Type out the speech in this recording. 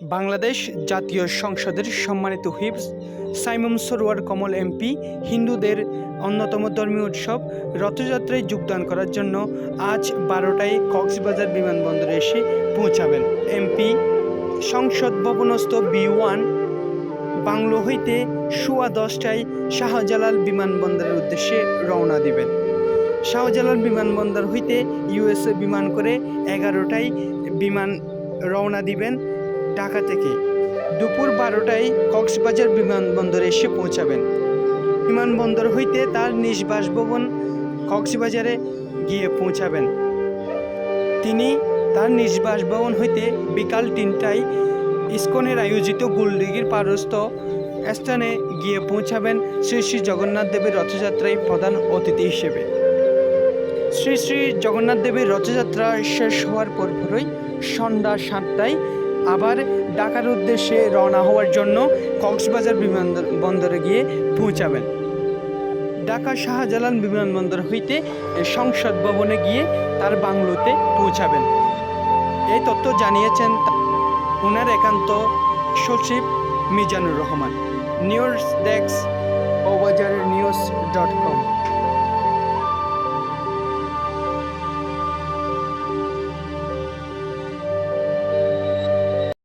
বাংলাদেশ জাতীয় সংসদের সম্মানিত হুইপ সাইমন সরোয়ার কমল এমপি, হিন্দুদের অন্যতম ধর্মীয় উৎসব রথযাত্রায় যোগদান করার জন্য আজ বারোটায় কক্সবাজার বিমানবন্দরে এসে পৌঁছাবেন। এমপি, সংসদ ভবনস্থ বি ওয়ান, বাংলো হইতে সোয়া দশটায় শাহজালাল বিমানবন্দরের উদ্দেশ্যে রওনা দিবেন। শাহজালাল বিমানবন্দর হইতে ইউএসএ বিমান করে এগারোটায় বিমান রওনা দিবেন ঢাকা থেকে দুপুর বারোটায় কক্সবাজার বিমানবন্দরে এসে পৌঁছাবেন। বিমানবন্দর হইতে তার নিজ বাসভবন কক্সবাজারে গিয়ে পৌঁছাবেন। তিনি তার নিজ বাসভবন হইতে বিকাল তিনটায় ইস্কনের আয়োজিত গুলডিগির পারস্থ স্থানে গিয়ে পৌঁছাবেন শ্রী শ্রী জগন্নাথ দেবের রথযাত্রায় প্রধান অতিথি হিসেবে। শ্রী শ্রী জগন্নাথ দেবের রথযাত্রা শেষ হওয়ার পরপরই সন্ধ্যা সাতটায় আবার ঢাকার উদ্দেশ্যে রওনা হওয়ার জন্য কক্সবাজার বিমানবন্দরে গিয়ে পৌঁছাবেন। ঢাকা শাহজালাল বিমানবন্দর হইতে সংসদ ভবনে গিয়ে তার বাংলোতে পৌঁছাবেন। এই তথ্য জানিয়েছেন ওনার একান্ত সচিব মিজানুর রহমান। নিউজ ডেস্ক ও বাজার নিউজ ডট কম।